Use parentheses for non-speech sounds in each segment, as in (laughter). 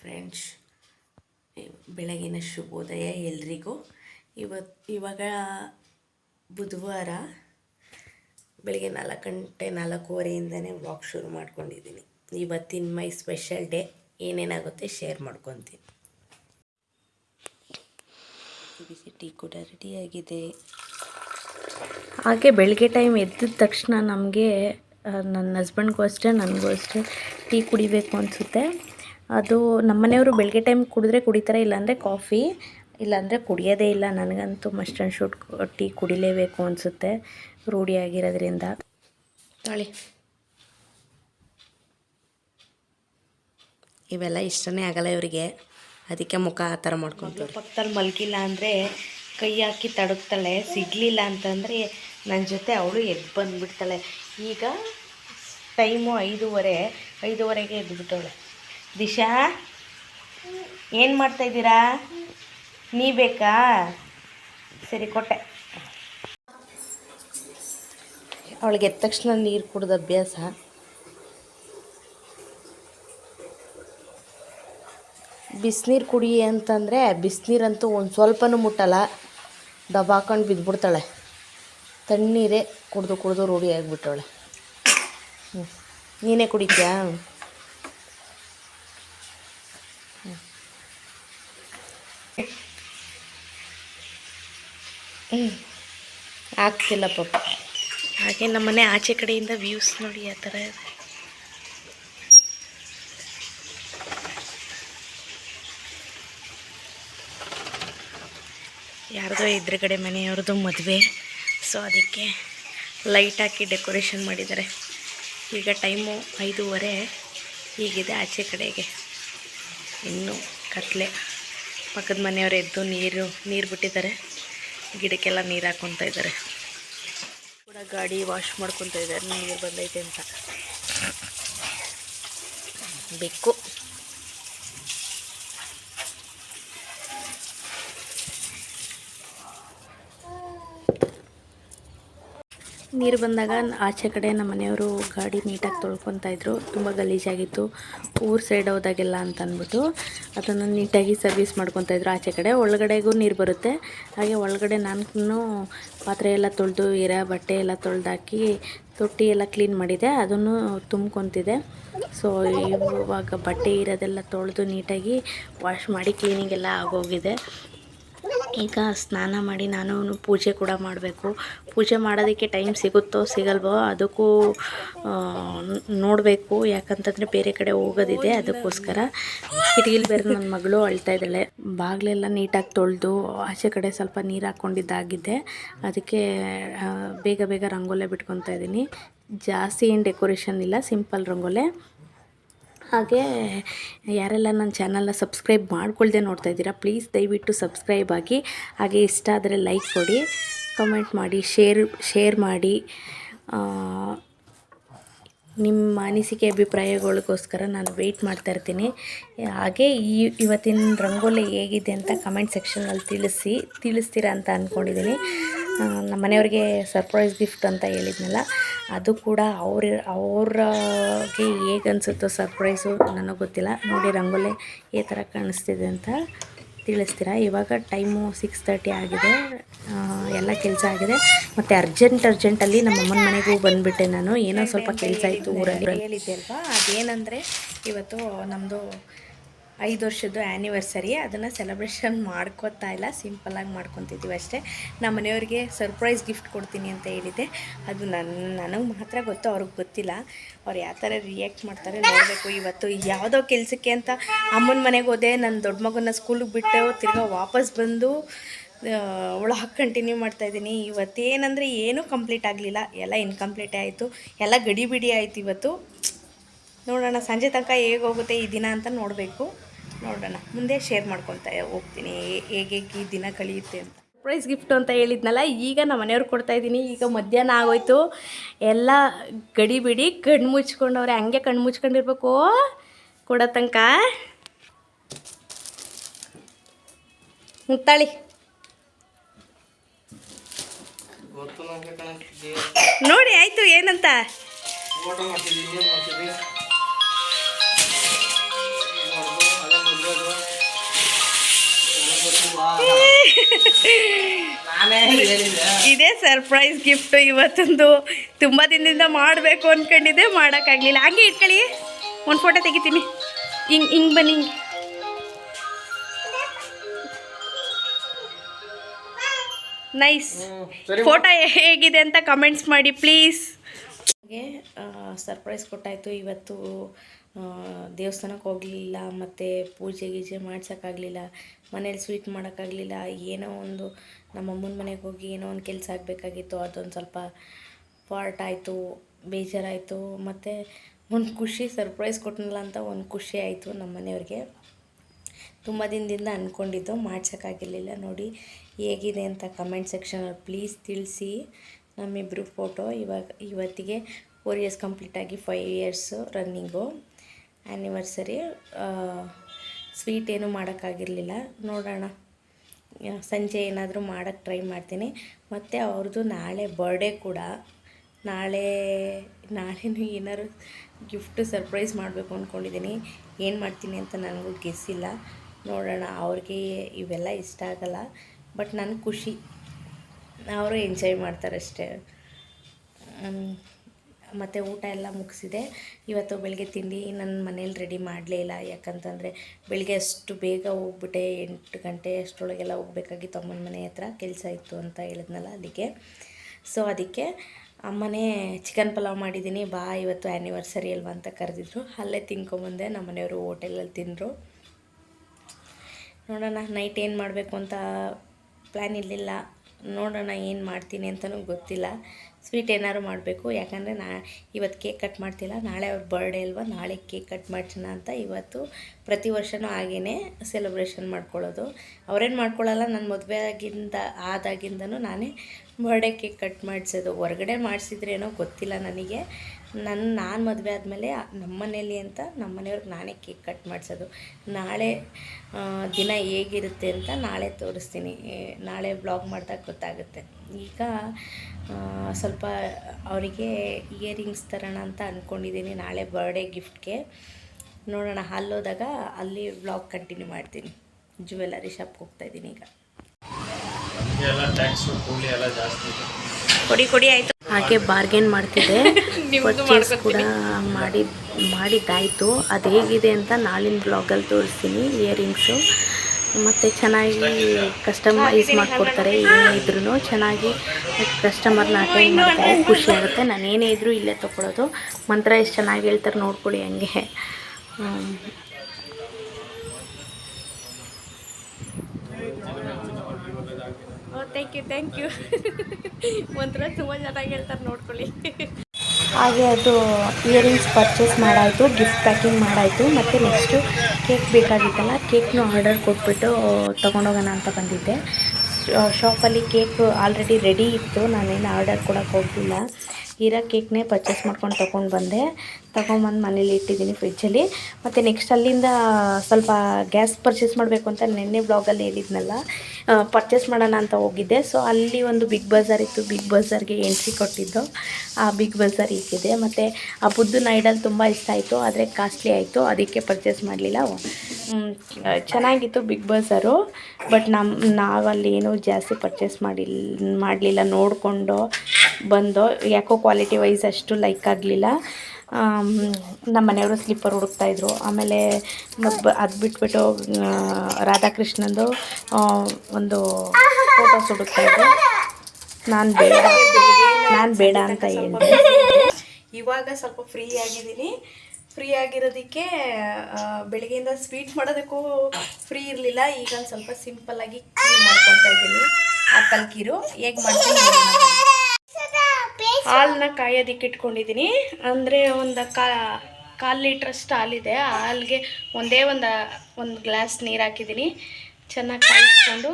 Friends ಬೆಳಗಿನ ಶುಭೋದಯ ಎಲ್ರಿಗೂ. ಇವತ್ತು ಇವಾಗ ಬುಧವಾರ ಬೆಳಗ್ಗೆ ನಾಲ್ಕು ಗಂಟೆ ನಾಲ್ಕೂವರೆಯಿಂದನೇ ವಾಕ್ ಶುರು ಮಾಡ್ಕೊಂಡಿದ್ದೀನಿ. ಇವತ್ತಿನ ಮೈ ಸ್ಪೆಷಲ್ ಡೇ ಏನೇನಾಗುತ್ತೆ ಶೇರ್ ಮಾಡ್ಕೊತೀನಿ. ಬಿಸಿ ಟೀ ಕೂಡ ರೆಡಿಯಾಗಿದೆ ಹಾಗೆ ಬೆಳಗ್ಗೆ ಟೈಮ್ ಎದ್ದಿದ ತಕ್ಷಣ ನಮಗೆ ನನ್ನ ಹಸ್ಬೆಂಡ್ಗೂ ಅಷ್ಟೇ ನನಗೂ ಅಷ್ಟೇ ಟೀ ಕುಡಿಬೇಕು ಅನಿಸುತ್ತೆ. ಅದು ನಮ್ಮನೆಯವರು ಬೆಳಗ್ಗೆ ಟೈಮ್ ಕುಡಿದ್ರೆ ಕುಡಿತಾರೆ ಇಲ್ಲಾಂದರೆ ಕಾಫಿ ಇಲ್ಲಾಂದರೆ ಕುಡಿಯೋದೇ ಇಲ್ಲ. ನನಗಂತೂ ಮಸ್ಟ್ ಆ್ಯಂಡ್ ಶೂಟ್ ಟೀ ಕುಡಿಲೇಬೇಕು ಅನಿಸುತ್ತೆ ರೂಢಿಯಾಗಿರೋದ್ರಿಂದ ತಾಳಿ. ಇವೆಲ್ಲ ಇಷ್ಟನೇ ಆಗಲ್ಲ ಇವರಿಗೆ. ಅದಕ್ಕೆ ಮುಖ ಆ ಥರ ಮಾಡ್ಕೊತಾರೆ ಪಕ್ಕದಲ್ಲಿ ಮಲಗಿಲ್ಲ ಅಂದರೆ ಕೈ ಹಾಕಿ ತಡಗ್ತಾಳೆ ಸಿಗಲಿಲ್ಲ ಅಂತಂದರೆ ನನ್ನ ಜೊತೆ ಅವಳು ಎದ್ದು ಬಂದುಬಿಡ್ತಾಳೆ. ಈಗ ಟೈಮು ಐದೂವರೆ ಐದೂವರೆಗೆ ಎದ್ದುಬಿಟ್ಟವಳೆ ದಿಶಾ, ಏನು ಮಾಡ್ತಾಯಿದ್ದೀರಾ ನೀ ಬೇಕಾ? ಸರಿ, ಕೊಟ್ಟೆ. ಅವಳಿಗೆ ಎದ್ದ ತಕ್ಷಣ ನೀರು ಕುಡ್ದು ಅಭ್ಯಾಸ. ಬಿಸಿನೀರು ಕುಡಿ ಅಂತಂದರೆ ಬಿಸಿನೀರಂತೂ ಒಂದು ಸ್ವಲ್ಪನೂ ಮುಟ್ಟಲ್ಲ. ಡಬ್ಬ ಹಾಕೊಂಡು ಬಿದ್ದುಬಿಡ್ತಾಳೆ ತಣ್ಣೀರೇ ಕುಡಿದು ಕುಡಿದು ರೂಢಿ ಆಗಿಬಿಟ್ಟವಳೆ ಹ್ಞೂ ನೀನೇ ಕುಡಿತೀಯಾ? ಹ್ಞೂ ಆಗ್ತಿಲ್ಲ ಪಾಪ. ಹಾಗೆ ನಮ್ಮನೆ ಆಚೆ ಕಡೆಯಿಂದ ವ್ಯೂಸ್ ನೋಡಿ ಆ ಥರ ಇದೆ. ಯಾರ್ದೋ ಎದುರುಗಡೆ ಮನೆಯವ್ರದ್ದು ಮದುವೆ. ಸೊ ಅದಕ್ಕೆ ಲೈಟ್ ಹಾಕಿ ಡೆಕೋರೇಷನ್ ಮಾಡಿದ್ದಾರೆ. ಈಗ ಟೈಮು ಐದೂವರೆ ಈಗಿದೆ ಆಚೆ ಕಡೆಗೆ. ಇನ್ನೂ ಕತ್ಲೆ. ಪಕ್ಕದ ಮನೆಯವರು ಎದ್ದು ನೀರು ನೀರು ಬಿಟ್ಟಿದ್ದಾರೆ. ಗಿಡಕ್ಕೆಲ್ಲ ನೀರು ಹಾಕ್ಕೊತಾ ಇದ್ದಾರೆ. ಕೂಡ ಗಾಡಿ ವಾಶ್ ಮಾಡ್ಕೊತಾ ಇದ್ದಾರೆ. ನೀರು ಬಂದೈತೆ ಅಂತ. ಬೆಕ್ಕು ನೀರು ಬಂದಾಗ ಆಚೆ ಕಡೆ ನಮ್ಮ ಮನೆಯವರು ಗಾಡಿ ನೀಟಾಗಿ ತೊಳ್ಕೊತಾ ಇದ್ರು. ತುಂಬ ಗಲೀಜಾಗಿತ್ತು. ಊರು ಸೈಡ್ ಹೋದಾಗೆಲ್ಲ ಅಂತ ಅಂದ್ಬಿಟ್ಟು ಅದನ್ನು ನೀಟಾಗಿ ಸರ್ವಿಸ್ ಮಾಡ್ಕೊತಾ ಇದ್ರು ಆಚೆ ಕಡೆ. ಒಳಗಡೆಗೂ ನೀರು ಬರುತ್ತೆ. ಹಾಗೆ ಒಳಗಡೆ ನಾನು ಪಾತ್ರೆ ಎಲ್ಲ ತೊಳೆದು ಇರ ಬಟ್ಟೆ ಎಲ್ಲ ತೊಳೆದಾಕಿ ತೊಟ್ಟಿ ಎಲ್ಲ ಕ್ಲೀನ್ ಮಾಡಿದೆ. ಅದನ್ನು ತುಂಬ್ಕೊತಿದೆ ಸೊ ಇವಾಗ ಬಟ್ಟೆ ಇರೋದೆಲ್ಲ ತೊಳೆದು ನೀಟಾಗಿ ವಾಶ್ ಮಾಡಿ ಕ್ಲೀನಿಂಗ್ ಎಲ್ಲ ಆಗೋಗಿದೆ. ಈಗ ಸ್ನಾನ ಮಾಡಿ ನಾನು ಪೂಜೆ ಕೂಡ ಮಾಡಬೇಕು. ಪೂಜೆ ಮಾಡೋದಕ್ಕೆ ಟೈಮ್ ಸಿಗುತ್ತೋ ಸಿಗಲ್ವೋ ಅದಕ್ಕೂ ನೋಡಬೇಕು. ಯಾಕಂತಂದರೆ ಬೇರೆ ಕಡೆ ಹೋಗೋದಿದೆ, ಅದಕ್ಕೋಸ್ಕರ. ಕಿಟಕಿಲಿ ಬೇರೆ ನನ್ನ ಮಗಳು ಅಳ್ತಾ ಇದ್ದಾಳೆ. ಬಾಗಿಲೆಲ್ಲ ನೀಟಾಗಿ ತೊಳೆದು, ಆಚೆ ಕಡೆ ಸ್ವಲ್ಪ ನೀರು ಹಾಕ್ಕೊಂಡಿದ್ದಾಗಿದೆ. ಅದಕ್ಕೆ ಬೇಗ ಬೇಗ ರಂಗೋಲೆ ಬಿಟ್ಕೊತಾ ಇದ್ದೀನಿ. ಜಾಸ್ತಿ ಏನು ಡೆಕೋರೇಷನ್ ಇಲ್ಲ ಸಿಂಪಲ್ ರಂಗೋಲೆ. ಹಾಗೆ ಯಾರೆಲ್ಲ ನನ್ನ ಚಾನಲ್ನ ಸಬ್ಸ್ಕ್ರೈಬ್ ಮಾಡ್ಕೊಳ್ದೆ ನೋಡ್ತಾ ಇದ್ದೀರಾ ಪ್ಲೀಸ್ ದಯವಿಟ್ಟು ಸಬ್ಸ್ಕ್ರೈಬ್ ಆಗಿ, ಹಾಗೆ ಇಷ್ಟ ಆದರೆ ಲೈಕ್ ಕೊಡಿ ಕಮೆಂಟ್ ಮಾಡಿ ಶೇರ್ ಶೇರ್ ಮಾಡಿ ನಿಮ್ಮ ಅನಿಸಿಕೆ ಅಭಿಪ್ರಾಯಗಳಿಗೋಸ್ಕರ ನಾನು ವೆಯ್ಟ್ ಮಾಡ್ತಾ ಇರ್ತೀನಿ. ಹಾಗೆ ಈ, ಇವತ್ತಿನ ರಂಗೋಲಿ ಹೇಗಿದೆ ಅಂತ ಕಮೆಂಟ್ ಸೆಕ್ಷನಲ್ಲಿ ತಿಳಿಸಿ, ತಿಳಿಸ್ತೀರಾ ಅಂತ ಅಂದ್ಕೊಂಡಿದ್ದೀನಿ ನಮ್ಮ ಮನೆಯವ್ರಿಗೆ ಸರ್ಪ್ರೈಸ್ ಗಿಫ್ಟ್ ಅಂತ ಹೇಳಿದ್ನಲ್ಲ, ಅದು ಕೂಡ ಅವ್ರ, ಅವ್ರಿಗೆ ಹೇಗೆ ಅನಿಸುತ್ತೋ ಸರ್ಪ್ರೈಸು ನನಗೆ ಗೊತ್ತಿಲ್ಲ. ನೋಡಿ ರಂಗೋಲಿ ಈ ಥರ ಕಾಣಿಸ್ತಿದೆ ಅಂತ ತಿಳಿಸ್ತೀರಾ. ಇವಾಗ ಟೈಮು ಸಿಕ್ಸ್ ತರ್ಟಿ ಆಗಿದೆ. ಎಲ್ಲ ಕೆಲಸ ಆಗಿದೆ. ಮತ್ತು ಅರ್ಜೆಂಟ್ ಅರ್ಜೆಂಟಲ್ಲಿ ನಮ್ಮ ಅಮ್ಮನ ಮನೆಗೂ ಬಂದುಬಿಟ್ಟೆ ನಾನು. ಏನೋ ಸ್ವಲ್ಪ ಕೆಲಸ ಇತ್ತು ಊರಲ್ಲಿ. ಹೇಳಿದ್ದೆ ಅಲ್ವಾ? ಅದೇನಂದರೆ ಇವತ್ತು ನಮ್ಮದು ಐದು ವರ್ಷದ್ದು ಆ್ಯನಿವರ್ಸರಿ ಅದನ್ನು ಸೆಲೆಬ್ರೇಷನ್ ಮಾಡ್ಕೋತಾ ಇಲ್ಲ ಸಿಂಪಲ್ಲಾಗಿ ಮಾಡ್ಕೊತಿದ್ದೀವಿ ಅಷ್ಟೇ. ನಮ್ಮ ಮನೆಯವ್ರಿಗೆ ಸರ್ಪ್ರೈಸ್ ಗಿಫ್ಟ್ ಕೊಡ್ತೀನಿ ಅಂತ ಹೇಳಿದ್ದೆ ಅದು ನನ್ನ ನನಗೆ ಮಾತ್ರ ಗೊತ್ತು, ಅವ್ರಿಗೆ ಗೊತ್ತಿಲ್ಲ. ಅವ್ರು ಯಾವ ಥರ ರಿಯಾಕ್ಟ್ ಮಾಡ್ತಾರೆ ನೋಡಬೇಕು. ಇವತ್ತು ಯಾವುದೋ ಕೆಲಸಕ್ಕೆ ಅಂತ ಅಮ್ಮನ ಮನೆಗೆ ಹೋದೆ ನನ್ನ ದೊಡ್ಡ ಮಗನ ಸ್ಕೂಲಿಗೆ ಬಿಟ್ಟು ತಿರ್ಗಾ ವಾಪಸ್ ಬಂದು ಹಾಕಿ ಕಂಟಿನ್ಯೂ ಮಾಡ್ತಾಯಿದ್ದೀನಿ ಇವತ್ತೇನಂದರೆ ಏನೂ ಕಂಪ್ಲೀಟ್ ಆಗಲಿಲ್ಲ. ಎಲ್ಲ ಇನ್ಕಂಪ್ಲೀಟೇ ಆಯಿತು. ಎಲ್ಲ ಗಡಿಬಿಡಿ ಆಯಿತು ಇವತ್ತು. ನೋಡೋಣ, ಸಂಜೆ ತನಕ ಹೇಗೆ ಹೋಗುತ್ತೆ ಈ ದಿನ ಅಂತ ನೋಡಬೇಕು. ನೋಡೋಣ. ಮುಂದೆ ಶೇರ್ ಮಾಡ್ಕೊತಾ ಹೋಗ್ತೀನಿ. ಹೇಗೆ ಈ ದಿನ ಕಳೆಯುತ್ತೆ ಅಂತ. ಸರ್ಪ್ರೈಸ್ ಗಿಫ್ಟ್ ಅಂತ ಹೇಳಿದ್ನಲ್ಲ ಈಗ ನಮ್ಮ ಮನೆಯವ್ರು ಕೊಡ್ತಾ ಇದ್ದೀನಿ. ಈಗ ಮಧ್ಯಾಹ್ನ ಆಗೋಯ್ತು. ಎಲ್ಲ ಗಡಿ ಬಿಡಿ ಕಣ್ಣು ಮುಚ್ಕೊಂಡವ್ರೆ ಹಂಗೆ ಕಣ್ಣು ಮುಚ್ಕೊಂಡಿರ್ಬೇಕು. ಕೊಡೋ ತನಕ. ಮುತ್ತಾಳಿ ನೋಡಿ ಆಯಿತು ಏನಂತ? ಇದೇ ಸರ್ಪ್ರೈಸ್ ಗಿಫ್ಟ್ ಇವತ್ತೊಂದು ತುಂಬ ದಿನದಿಂದ ಮಾಡಬೇಕು ಅಂದ್ಕೊಂಡಿದ್ದೆ ಮಾಡೋಕ್ಕಾಗಲಿಲ್ಲ. ಹಂಗೆ ಇಟ್ಕೊಳ್ಳಿ. ಒಂದು ಫೋಟೋ ತೆಗಿತೀನಿ. ಹಿಂಗೆ ಹಿಂಗೆ ಬನ್ನಿ. ಹಿಂಗೆ ನೈಸ್ ಫೋಟೋ ಹೇಗಿದೆ ಅಂತ ಕಮೆಂಟ್ಸ್ ಮಾಡಿ ಪ್ಲೀಸ್ ಹಾಗೆ ಸರ್ಪ್ರೈಸ್ ಕೊಟ್ಟಾಯಿತು. ಇವತ್ತು ದೇವಸ್ಥಾನಕ್ಕೆ ಹೋಗಲಿಲ್ಲ ಮತ್ತು ಪೂಜೆ ಗೀಜೆ ಮಾಡ್ಸೋಕ್ಕಾಗಲಿಲ್ಲ. ಮನೇಲಿ ಸ್ವೀಟ್ ಮಾಡೋಕ್ಕಾಗಲಿಲ್ಲ, ಏನೋ ಒಂದು ನಮ್ಮ ಅಮ್ಮನ ಮನೆಗೆ ಹೋಗಿ ಏನೋ ಒಂದು ಕೆಲಸ ಆಗಬೇಕಾಗಿತ್ತು, ಅದೊಂದು ಸ್ವಲ್ಪ ಪಾರ್ಟ್ ಆಯಿತು, ಬೇಜಾರಾಯಿತು, ಮತ್ತು ಒಂದು ಖುಷಿ ಸರ್ಪ್ರೈಸ್ ಕೊಟ್ಟನಲ್ಲ ಅಂತ ಒಂದು ಖುಷಿ ಆಯಿತು ನಮ್ಮ ಮನೆಯವ್ರಿಗೆ. ತುಂಬ ದಿನದಿಂದ ಅಂದ್ಕೊಂಡಿದ್ದು ಮಾಡ್ಸೋಕ್ಕಾಗಿರಲಿಲ್ಲ ನೋಡಿ ಹೇಗಿದೆ ಅಂತ ಕಮೆಂಟ್ ಸೆಕ್ಷನಲ್ಲಿ ಪ್ಲೀಸ್ ತಿಳಿಸಿ ನಮ್ಮಿಬ್ಬರು ಫೋಟೋ ಇವಾಗ ಇವತ್ತಿಗೆ ಫೋರ್ ಇಯರ್ಸ್ ಕಂಪ್ಲೀಟಾಗಿ five years running anniversary sweet ಏನೂ ಮಾಡೋಕ್ಕಾಗಿರಲಿಲ್ಲ. ನೋಡೋಣ. ಸಂಜೆ ಏನಾದರೂ ಮಾಡೋಕ್ಕೆ ಟ್ರೈ ಮಾಡ್ತೀನಿ. ಮತ್ತು ಅವ್ರದ್ದು ನಾಳೆ ಬರ್ಡೇ ಕೂಡ. ನಾಳೆ, ನಾಳೆನೂ ಏನಾದ್ರು ಗಿಫ್ಟು ಸರ್ಪ್ರೈಸ್ ಮಾಡಬೇಕು ಅಂದ್ಕೊಂಡಿದ್ದೀನಿ ಏನು ಮಾಡ್ತೀನಿ ಅಂತ ನನಗೂ ಗೆಸ್ಸಿಲ್ಲ ನೋಡೋಣ. ಅವ್ರಿಗೆ ಇವೆಲ್ಲ ಇಷ್ಟ ಆಗಲ್ಲ. ಬಟ್ ನನಗೆ ಖುಷಿ. ಅವರು ಎಂಜಾಯ್ ಮಾಡ್ತಾರಷ್ಟೇ. ಮತ್ತು ಊಟ ಎಲ್ಲ ಮುಗಿಸಿದೆ. ಇವತ್ತು ಬೆಳಗ್ಗೆ ತಿಂಡಿ ನನ್ನ ಮನೇಲಿ ರೆಡಿ ಮಾಡಲೇ ಇಲ್ಲ ಯಾಕಂತಂದರೆ ಬೆಳಗ್ಗೆ ಅಷ್ಟು ಬೇಗ ಹೋಗ್ಬಿಟ್ಟೆ. ಎಂಟು ಗಂಟೆ ಅಷ್ಟರೊಳಗೆಲ್ಲ ಹೋಗ್ಬೇಕಾಗಿತ್ತು ಅಮ್ಮನ ಮನೆ ಹತ್ರ ಕೆಲಸ ಇತ್ತು ಅಂತ ಹೇಳಿದ್ನಲ್ಲ ಅದಕ್ಕೆ. ಸೊ ಅದಕ್ಕೆ ಅಮ್ಮನೇ ಚಿಕನ್ ಪಲಾವ್ ಮಾಡಿದ್ದೀನಿ. ಬಾ, ಇವತ್ತು ಆ್ಯನಿವರ್ಸರಿ ಅಲ್ವಾ ಅಂತ ಕರೆದಿದ್ರು. ಅಲ್ಲೇ ತಿನ್ಕೊಂಬಂದೆ. ನಮ್ಮ ಮನೆಯವರು ಹೋಟೆಲಲ್ಲಿ ತಿಂದರು. ನೋಡೋಣ ನೈಟ್ ಏನು ಮಾಡಬೇಕು ಅಂತ ಪ್ಲ್ಯಾನ್ ಇರಲಿಲ್ಲ. ನೋಡೋಣ ಏನು ಮಾಡ್ತೀನಿ ಅಂತಲೂ ಗೊತ್ತಿಲ್ಲ. ಸ್ವೀಟ್ ಏನಾದ್ರು ಮಾಡಬೇಕು. ಯಾಕಂದರೆ ನಾ ಇವತ್ತು ಕೇಕ್ ಕಟ್ ಮಾಡ್ತಿಲ್ಲ. ನಾಳೆ ಅವ್ರ ಬರ್ಡೇ ಅಲ್ವಾ? ನಾಳೆ ಕೇಕ್ ಕಟ್ ಮಾಡ್ಸೋಣ ಅಂತ ಇವತ್ತು ಪ್ರತಿ ವರ್ಷವೂ ಹಾಗೇ ಸೆಲೆಬ್ರೇಷನ್ ಮಾಡ್ಕೊಳ್ಳೋದು. ಅವ್ರೇನು ಮಾಡ್ಕೊಳ್ಳಲ್ಲ ನನ್ನ ಮದುವೆ ಆಗಿಂದ ಆದಾಗಿಂದನೂ ನಾನೇ ಬರ್ಡೇ ಕೇಕ್ ಕಟ್ ಮಾಡಿಸೋದು. ಹೊರಗಡೆ ಮಾಡಿಸಿದ್ರೇನೋ ಗೊತ್ತಿಲ್ಲ ನನಗೆ. ನನ್ನ ನಾನು ಮದುವೆ ಆದಮೇಲೆ ನಮ್ಮ ಮನೇಲಿ ಅಂತ ನಮ್ಮ ಮನೆಯವ್ರಿಗೆ ನಾನೇ ಕೇಕ್ ಕಟ್ ಮಾಡಿಸೋದು. ನಾಳೆ ದಿನ ಹೇಗಿರುತ್ತೆ ಅಂತ ನಾಳೆ ತೋರಿಸ್ತೀನಿ. ನಾಳೆ ಬ್ಲಾಗ್ ಮಾಡಿದಾಗ ಗೊತ್ತಾಗುತ್ತೆ. ಈಗ ಸ್ವಲ್ಪ ಅವರಿಗೆ ಇಯರಿಂಗ್ಸ್ ತರೋಣ ಅಂತ ಅಂದ್ಕೊಂಡಿದ್ದೀನಿ ನಾಳೆ ಬರ್ಡೇ ಗಿಫ್ಟ್ಗೆ ನೋಡೋಣ ಅಲ್ಲೋದಾಗ ಅಲ್ಲಿ ಬ್ಲಾಗ್ ಕಂಟಿನ್ಯೂ ಮಾಡ್ತೀನಿ. ಜ್ಯುವೆಲ್ಲರಿ ಶಾಪ್ಗೆ ಹೋಗ್ತಾಯಿದ್ದೀನಿ ಈಗ. ಕೊಡಿ ಕೊಡಿ ಆಯಿತು. ಹಾಗೆ ಬಾರ್ಗೇನ್ ಮಾಡ್ತಿದ್ದೆ. ಪರ್ಚೇಸ್ ಕೂಡ ಮಾಡಿ ಮಾಡಿದ್ದಾಯಿತು. ಅದು ಹೇಗಿದೆ ಅಂತ ನಾಳಿನ ಬ್ಲಾಗಲ್ಲಿ ತೋರಿಸ್ತೀನಿ ಇಯರಿಂಗ್ಸು ಮತ್ತು ಚೆನ್ನಾಗಿ ಕಸ್ಟಮೈಸ್ ಮಾಡಿಕೊಡ್ತಾರೆ ಏನೇ ಇದ್ರೂ ಚೆನ್ನಾಗಿ ಕಸ್ಟಮರ್ನ ಅಟೆಂಡ್ ಮಾಡ್ತಾರೆ. ಖುಷಿ ಆಗುತ್ತೆ. ನಾನು ಏನೇ ಇದ್ದರೂ ಇಲ್ಲೇ ತೊಗೊಳೋದು. ಮಂತ್ರ ಎಷ್ಟು ಚೆನ್ನಾಗಿ (laughs) ಹೇಳ್ತಾರೆ ನೋಡ್ಕೊಳ್ಳಿ ಹಂಗೆ. Oh thank you thank you ಮಂತ್ರ ತುಂಬ ಚೆನ್ನಾಗಿ ಹೇಳ್ತಾರೆ ನೋಡ್ಕೊಳ್ಳಿ. ಹಾಗೆ ಅದು ಇಯರಿಂಗ್ಸ್ ಪರ್ಚೇಸ್ ಮಾಡಾಯಿತು ಗಿಫ್ಟ್ ಪ್ಯಾಕಿಂಗ್ ಮಾಡಾಯಿತು, ಮತ್ತು ನೆಕ್ಸ್ಟು ಕೇಕ್ ಬೇಕಾಗಿತ್ತಲ್ಲ ಕೇಕ್ನು ಆರ್ಡರ್ ಕೊಟ್ಬಿಟ್ಟು ತೊಗೊಂಡೋಗೋಣ ಅಂತ ಬಂದಿದ್ದೆ. ಶಾಪಲ್ಲಿ ಕೇಕ್ ಆಲ್ರೆಡಿ ರೆಡಿ ಇತ್ತು, ನಾನೇನು ಆರ್ಡರ್ ಕೊಡೋಕ್ಕೆ ಹೋಗಲಿಲ್ಲ. ಇರೋ ಕೇಕ್ನೇ ಪರ್ಚೇಸ್ ಮಾಡ್ಕೊಂಡು ತೊಗೊಂಡು ಬಂದೆ. ತೊಗೊಂಬಂದು ಮನೇಲಿ ಇಟ್ಟಿದ್ದೀನಿ ಫ್ರಿಜ್ಜಲ್ಲಿ ಮತ್ತು ನೆಕ್ಸ್ಟ್ ಅಲ್ಲಿಂದ ಸ್ವಲ್ಪ ಗ್ಯಾಸ್ ಪರ್ಚೇಸ್ ಮಾಡಬೇಕು ಅಂತ ನಿನ್ನೆ ಬ್ಲಾಗಲ್ಲಿ ಹೇಳಿದ್ನಲ್ಲ. ಪರ್ಚೇಸ್ ಮಾಡೋಣ ಅಂತ ಹೋಗಿದ್ದೆ. ಸೊ ಅಲ್ಲಿ ಒಂದು ಬಿಗ್ ಬಜಾರ್ ಇತ್ತು. ಬಿಗ್ ಬಜಾರ್ಗೆ ಎಂಟ್ರಿ ಕೊಟ್ಟಿದ್ದು. ಆ ಬಿಗ್ ಬಜಾರ್ ಈಗಿದೆ ಮತ್ತು ಆ ಬುದ್ಧನ ಐಡಲ್ ತುಂಬ ಇಷ್ಟ ಆಯಿತು. ಆದರೆ ಕಾಸ್ಟ್ಲಿ ಆಯಿತು. ಅದಕ್ಕೆ ಪರ್ಚೇಸ್ ಮಾಡಲಿಲ್ಲ. ಚೆನ್ನಾಗಿತ್ತು ಬಿಗ್ ಬಜಾರು ಬಟ್ ನಮ್ಮ ನಾವಲ್ಲಿ ಏನೂ ಜಾಸ್ತಿ ಪರ್ಚೇಸ್ ಮಾಡಿಲ್ಲ ಮಾಡಲಿಲ್ಲ. ನೋಡಿಕೊಂಡು ಬಂದು, ಯಾಕೋ ಕ್ವಾಲಿಟಿ ವೈಸ್ ಅಷ್ಟು ಲೈಕ್ ಆಗಲಿಲ್ಲ. ನಮ್ಮ ಮನೆಯವರು ಸ್ಲಿಪ್ಪರ್ ಹುಡುಕ್ತಾಯಿದ್ರು ಆಮೇಲೆ ಅದು ಬಿಟ್ಬಿಟ್ಟು ರಾಧಾಕೃಷ್ಣಂದು ಒಂದು ಫೋಟೋಸ್ ಹುಡುಕ್ತಾಯಿದ್ರು ನಾನು ಬೇಡ ನಾನು ಬೇಡ ಅಂತ ಹೇಳಿದೆ. ಇವಾಗ ಸ್ವಲ್ಪ ಫ್ರೀ ಆಗಿದ್ದೀನಿ. ಫ್ರೀ ಆಗಿರೋದಕ್ಕೆ ಬೆಳಗ್ಗೆಯಿಂದ ಸ್ವೀಟ್ ಮಾಡೋದಕ್ಕೂ ಫ್ರೀ ಇರಲಿಲ್ಲ. ಈಗ ಒಂದು ಸ್ವಲ್ಪ ಸಿಂಪಲ್ಲಾಗಿ ಕ್ಲೀನ್ ಮಾಡ್ಕೊತಾ ಇದ್ದೀನಿ. ಆ ಕಲ್ಕಿರು ಹೇಗೆ ಮಾಡ್ತೀನಿ. ಹಾಲನ್ನ ಕಾಯೋದಿಕ್ಕೆ ಇಟ್ಕೊಂಡಿದ್ದೀನಿ. ಅಂದರೆ ಒಂದು ಕಾ, ಕಾಲು ಲೀಟ್ರಷ್ಟು ಹಾಲಿದೆ ಹಾಲಿಗೆ ಒಂದೇ ಒಂದು ಒಂದು ಗ್ಲಾಸ್ ನೀರು ಹಾಕಿದ್ದೀನಿ. ಚೆನ್ನಾಗಿ ಕಾಯಿಸ್ಕೊಂಡು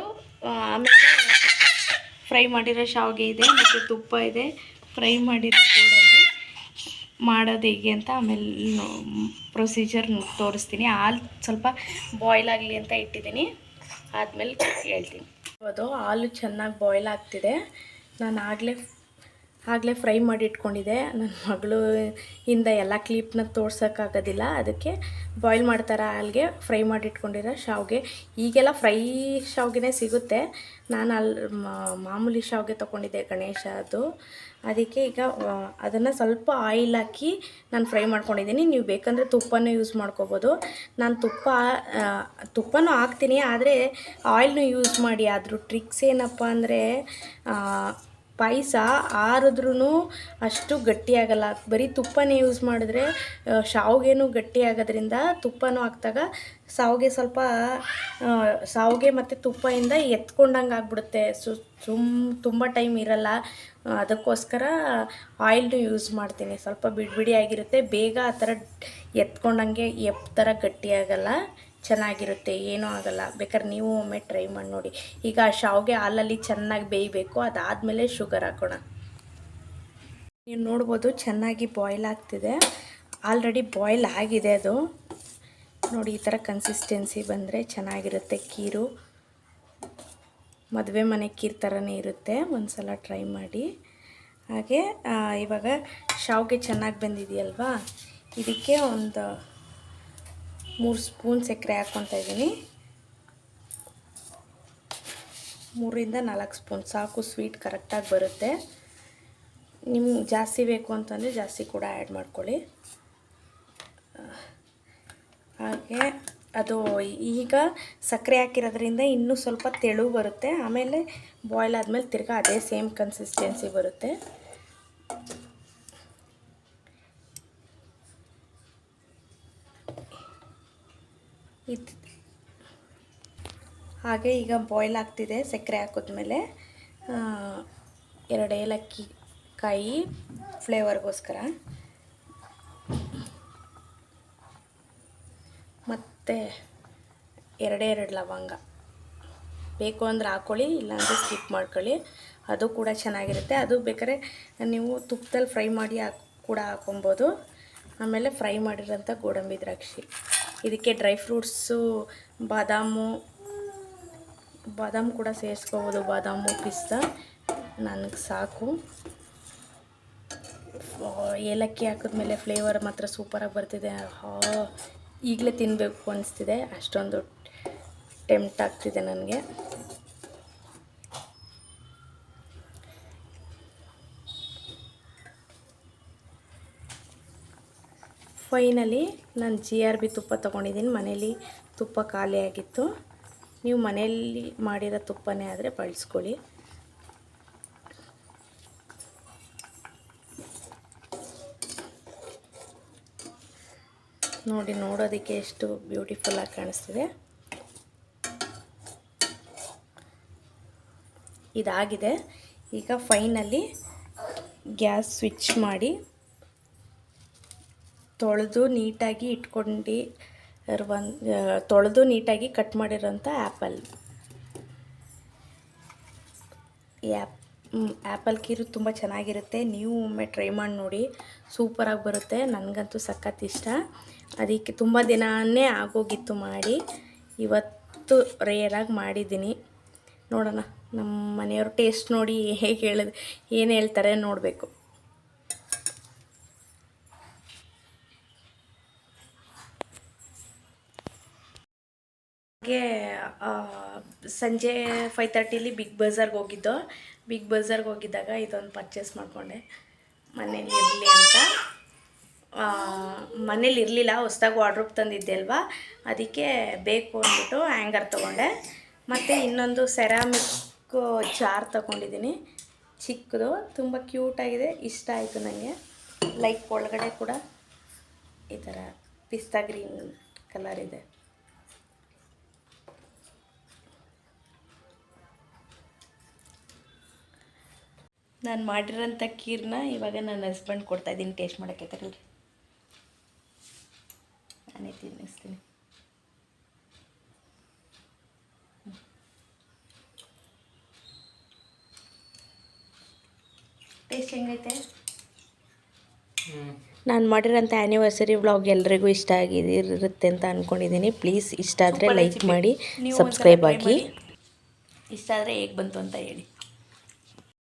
ಆಮೇಲೆ ಫ್ರೈ ಮಾಡಿರೋ ಶಾವಿಗೆ ಇದೆ, ಮತ್ತು ತುಪ್ಪ ಇದೆ. ಫ್ರೈ ಮಾಡಿರೋ ಕೂಡಲ್ಲಿ ಮಾಡೋದು ಹೇಗೆ ಅಂತ ಆಮೇಲೆ ಪ್ರೊಸೀಜರ್ ತೋರಿಸ್ತೀನಿ. ಹಾಲು ಸ್ವಲ್ಪ ಬಾಯ್ಲ್ ಆಗಲಿ ಅಂತ ಇಟ್ಟಿದ್ದೀನಿ. ಆದಮೇಲೆ ಹೇಳ್ತೀನಿ. ಅದು ಹಾಲು ಚೆನ್ನಾಗಿ ಬಾಯ್ಲ್ ಆಗ್ತಿದೆ. ನಾನು ಆಗಲೇ ಆಗಲೇ ಫ್ರೈ ಮಾಡಿ ಇಟ್ಕೊಂಡಿದ್ದೆ ನನ್ನ ಮಗಳು ಇಂದ ಎಲ್ಲ ಕ್ಲಿಪ್ನ ತೋರ್ಸೋಕ್ಕಾಗೋದಿಲ್ಲ. ಅದಕ್ಕೆ ಬಾಯ್ಲ್ ಮಾಡ್ತಾರ ಅಲ್ಲಿಗೆ ಫ್ರೈ ಮಾಡಿ ಇಟ್ಕೊಂಡಿರೋ ಶಾವ್ಗೆ. ಈಗೆಲ್ಲ ಫ್ರೈ ಶಾವ್ಗೆನೇ ಸಿಗುತ್ತೆ. ನಾನು ಅಲ್ಲಿ ಮಾಮೂಲಿ ಶಾವ್ಗೆ ತೊಗೊಂಡಿದ್ದೆ ಗಣೇಶ ಅದು. ಅದಕ್ಕೆ ಈಗ ಅದನ್ನು ಸ್ವಲ್ಪ ಆಯಿಲ್ ಹಾಕಿ ನಾನು ಫ್ರೈ ಮಾಡ್ಕೊಂಡಿದ್ದೀನಿ. ನೀವು ಬೇಕಂದರೆ ತುಪ್ಪನೂ ಯೂಸ್ ಮಾಡ್ಕೋಬೋದು. ನಾನು ತುಪ್ಪ ತುಪ್ಪನೂ ಹಾಕ್ತೀನಿ, ಆದರೆ ಆಯಿಲ್ನೂ ಯೂಸ್ ಮಾಡಿ. ಆದರೂ ಟ್ರಿಕ್ಸ್ ಏನಪ್ಪ ಅಂದರೆ ಪಾಯಸ ಆರಿದ್ರೂ ಅಷ್ಟು ಗಟ್ಟಿಯಾಗಲ್ಲ ಬರೀ ತುಪ್ಪನೇ ಯೂಸ್ ಮಾಡಿದ್ರೆ ಶಾವಿಗೆನೂ ಗಟ್ಟಿ ಆಗೋದ್ರಿಂದ ತುಪ್ಪನೂ ಹಾಕ್ದಾಗ ಶಾವಿಗೆ ಸ್ವಲ್ಪ ಶಾವಿಗೆ ಶಾವ್ಗೆ ಮತ್ತು ತುಪ್ಪದಿಂದ ಎತ್ಕೊಂಡಂಗೆ ಆಗ್ಬಿಡುತ್ತೆ. ಸು, ಸುಮ್ ತುಂಬ ಟೈಮ್ ಇರಲ್ಲ. ಅದಕ್ಕೋಸ್ಕರ ಆಯಿಲ್ಡು ಯೂಸ್ ಮಾಡ್ತೀನಿ. ಸ್ವಲ್ಪ ಬಿಡಿ ಬಿಡಿಯಾಗಿರುತ್ತೆ ಬೇಗ ಆ ಥರ ಎತ್ಕೊಂಡಂಗೆ ಎಪ್ ಥರ ಗಟ್ಟಿಯಾಗಲ್ಲ ಚೆನ್ನಾಗಿರುತ್ತೆ, ಏನೂ ಆಗಲ್ಲ. ಬೇಕಾದ್ರೆ ನೀವು ಒಮ್ಮೆ ಟ್ರೈ ಮಾಡಿ ನೋಡಿ. ಈಗ ಶಾವ್ಗೆ ಹಾಲಲ್ಲಿ ಚೆನ್ನಾಗಿ ಬೇಯಬೇಕು, ಅದಾದಮೇಲೆ ಶುಗರ್ ಹಾಕೋಣ. ನೀವು ನೋಡ್ಬೋದು ಚೆನ್ನಾಗಿ ಬಾಯ್ಲ್ ಆಗ್ತಿದೆ. ಆಲ್ರೆಡಿ ಬಾಯ್ಲ್ ಆಗಿದೆ ಅದು. ನೋಡಿ, ಈ ಥರ ಕನ್ಸಿಸ್ಟೆನ್ಸಿ ಬಂದರೆ ಚೆನ್ನಾಗಿರುತ್ತೆ ಕೀರು. ಮದುವೆ ಮನೆ ಕೀರ್ ಥರನೇ ಇರುತ್ತೆ. ಒಂದು ಸಲ ಟ್ರೈ ಮಾಡಿ. ಹಾಗೆ ಇವಾಗ ಶಾವ್ಗೆ ಚೆನ್ನಾಗಿ ಬಂದಿದೆಯಲ್ವಾ? ಇದಕ್ಕೆ ಒಂದು ಮೂರು ಸ್ಪೂನ್ ಸಕ್ಕರೆ ಹಾಕ್ಕೊತಾ ಇದ್ದೀನಿ. ಮೂರಿಂದ ನಾಲ್ಕು ಸ್ಪೂನ್, ಸಾಕು ಸ್ವೀಟ್ ಕರೆಕ್ಟಾಗಿ ಬರುತ್ತೆ. ನಿಮ್ಗೆ ಜಾಸ್ತಿ ಬೇಕು ಅಂತಂದರೆ ಜಾಸ್ತಿ ಕೂಡ ಆ್ಯಡ್ ಮಾಡ್ಕೊಳ್ಳಿ. ಹಾಗೆ ಅದು ಈಗ ಸಕ್ಕರೆ ಹಾಕಿರೋದ್ರಿಂದ ಇನ್ನೂ ಸ್ವಲ್ಪ ತೆಳು ಬರುತ್ತೆ, ಆಮೇಲೆ ಬಾಯ್ಲ್ ಆದಮೇಲೆ ತಿರ್ಗಾ ಅದೇ ಸೇಮ್ ಕನ್ಸಿಸ್ಟೆನ್ಸಿ ಬರುತ್ತೆ. ಇದು ಹಾಗೆ ಈಗ ಬಾಯ್ಲ್ ಆಗ್ತಿದೆ ಸಕ್ಕರೆ ಹಾಕಿದ್ಮೇಲೆ ಎರಡು ಏಲಕ್ಕಿ ಕಾಯಿ ಫ್ಲೇವರ್ಗೋಸ್ಕರ ಮತ್ತು ಎರಡೇ ಎರಡು ಲವಂಗ. ಬೇಕು ಅಂದ್ರೆ ಹಾಕ್ಕೊಳ್ಳಿ ಇಲ್ಲಾಂದರೆ ಸ್ಕಿಪ್ ಮಾಡ್ಕೊಳ್ಳಿ. ಅದು ಕೂಡ ಚೆನ್ನಾಗಿರುತ್ತೆ. ಅದು ಬೇಕಾದ್ರೆ ನೀವು ತುಪ್ಪದಲ್ಲಿ ಫ್ರೈ ಮಾಡಿ ಕೂಡ ಹಾಕೊಬೋದು. ಆಮೇಲೆ ಫ್ರೈ ಮಾಡಿರೋಂಥ ಗೋಡಂಬಿ ದ್ರಾಕ್ಷಿ. ಇದಕ್ಕೆ ಡ್ರೈ ಫ್ರೂಟ್ಸು, ಬಾದಾಮು, ಬಾದಾಮ್ ಕೂಡ ಸೇರಿಸ್ಕೋಬೋದು, ಬಾದಾಮು, ಪಿಸ್ತಾ. ನನಗೆ ಸಾಕು. ಏಲಕ್ಕಿ ಹಾಕಿದ್ಮೇಲೆ ಫ್ಲೇವರ್ ಮಾತ್ರ ಸೂಪರಾಗಿ ಬರ್ತಿದೆ. ಹಾ, ಈಗಲೇ ತಿನ್ನಬೇಕು ಅನಿಸ್ತಿದೆ. ಅಷ್ಟೊಂದು ಟೆಂಪ್ಟ್ ಆಗ್ತಿದೆ ನನಗೆ. ಫೈನಲಿ ನಾನು ಜಿ ಆರ್ ಬಿ ತುಪ್ಪ ತೊಗೊಂಡಿದ್ದೀನಿ. ಮನೇಲಿ ತುಪ್ಪ ಖಾಲಿಯಾಗಿತ್ತು ನೀವು ಮನೆಯಲ್ಲಿ ಮಾಡಿರೋ ತುಪ್ಪನೇ ಆದರೆ ಬಳಸ್ಕೊಳ್ಳಿ. ನೋಡಿ, ನೋಡೋದಕ್ಕೆ ಎಷ್ಟು ಬ್ಯೂಟಿಫುಲ್ಲಾಗಿ ಕಾಣಿಸ್ತಿದೆ. ಇದಾಗಿದೆ. ಈಗ ಫೈನಲಿ ಗ್ಯಾಸ್ ಸ್ವಿಚ್ ಮಾಡಿ ತೊಳೆದು ನೀಟಾಗಿ ಇಟ್ಕೊಂಡು ಇರುವನ್ ತೊಳೆದು ನೀಟಾಗಿ ಕಟ್ ಮಾಡಿರೋಂಥ ಆ್ಯಪಲ್. ಈ ಆ್ಯಪ್ ಆ್ಯಪಲ್ ಕೀರು ತುಂಬ ಚೆನ್ನಾಗಿರುತ್ತೆ. ನೀವು ಒಮ್ಮೆ ಟ್ರೈ ಮಾಡಿ ನೋಡಿ. ಸೂಪರಾಗಿ ಬರುತ್ತೆ. ನನಗಂತೂ ಸಖತ್ ಇಷ್ಟ. ಅದಕ್ಕೆ ತುಂಬ ದಿನವೇ ಆಗೋಗಿತ್ತು ಮಾಡಿ. ಇವತ್ತು ರೇರಾಗಿ ಮಾಡಿದ್ದೀನಿ. ನೋಡೋಣ. ನಮ್ಮ ಮನೆಯವ್ರ ಟೇಸ್ಟ್ ನೋಡಿ ಹೇಗೆ ಹೇಳಿದ್ರು ಏನು ಹೇಳ್ತಾರೆ ನೋಡಬೇಕು. ಹಾಗೆ ಸಂಜೆ ಫೈವ್ ತರ್ಟಿಲಿ ಬಿಗ್ ಬಜಾರ್ಗೆ ಹೋಗಿದ್ದು ಬಿಗ್ ಬಜಾರ್ಗೆ ಹೋಗಿದ್ದಾಗ ಇದೊಂದು ಪರ್ಚೇಸ್ ಮಾಡಿಕೊಂಡೆ. ಮನೇಲಿ ಇರಲಿ ಅಂತ. ಮನೇಲಿ ಇರಲಿಲ್ಲ, ಹೊಸ್ದಾಗಿ ವಾರ್ಡ್ರೋಬ್ ತಂದಿದ್ದೆ ಅಲ್ವಾ? ಅದಕ್ಕೆ ಬೇಕು ಅಂದ್ಬಿಟ್ಟು ಹ್ಯಾಂಗರ್ ತೊಗೊಂಡೆ. ಮತ್ತು ಇನ್ನೊಂದು ಸೆರಾಮಿಕ್ ಜಾರ್ ತೊಗೊಂಡಿದ್ದೀನಿ. ಚಿಕ್ಕದು, ತುಂಬ ಕ್ಯೂಟಾಗಿದೆ ಇಷ್ಟ ಆಯಿತು ನನಗೆ ಲೈಕ್ ಒಳಗಡೆ ಕೂಡ ಈ ಥರ ಪಿಸ್ತಾ ಗ್ರೀನ್ ಕಲರ್ ಇದೆ. ನಾನು ಮಾಡಿರೋಂಥ ಕೀರ್ನ ಇವಾಗ ನನ್ನ ಹಸ್ಬೆಂಡ್ ಕೊಡ್ತಾ ಇದ್ದೀನಿ ಟೇಸ್ಟ್ ಮಾಡೋಕ್ಕೆ ಕರೀರಿ ನಾನೇ ತಿನ್ನಿಸ್ತೀನಿ. ಟೇಸ್ಟ್ ಹೆಂಗೈತೆ? ನಾನು ಮಾಡಿರೋಂಥ ಆ್ಯನಿವರ್ಸರಿ ವ್ಲಾಗ್ ಎಲ್ರಿಗೂ ಇಷ್ಟ ಆಗಿದಿರುತ್ತೆ ಅಂತ ಅಂದ್ಕೊಂಡಿದ್ದೀನಿ ಪ್ಲೀಸ್ ಇಷ್ಟ ಆದರೆ ಲೈಕ್ ಮಾಡಿ ಸಬ್ಸ್ಕ್ರೈಬ್ ಆಗಿ. ಇಷ್ಟ ಆದರೆ ಹೇಗೆ ಬಂತು ಅಂತ ಹೇಳಿ.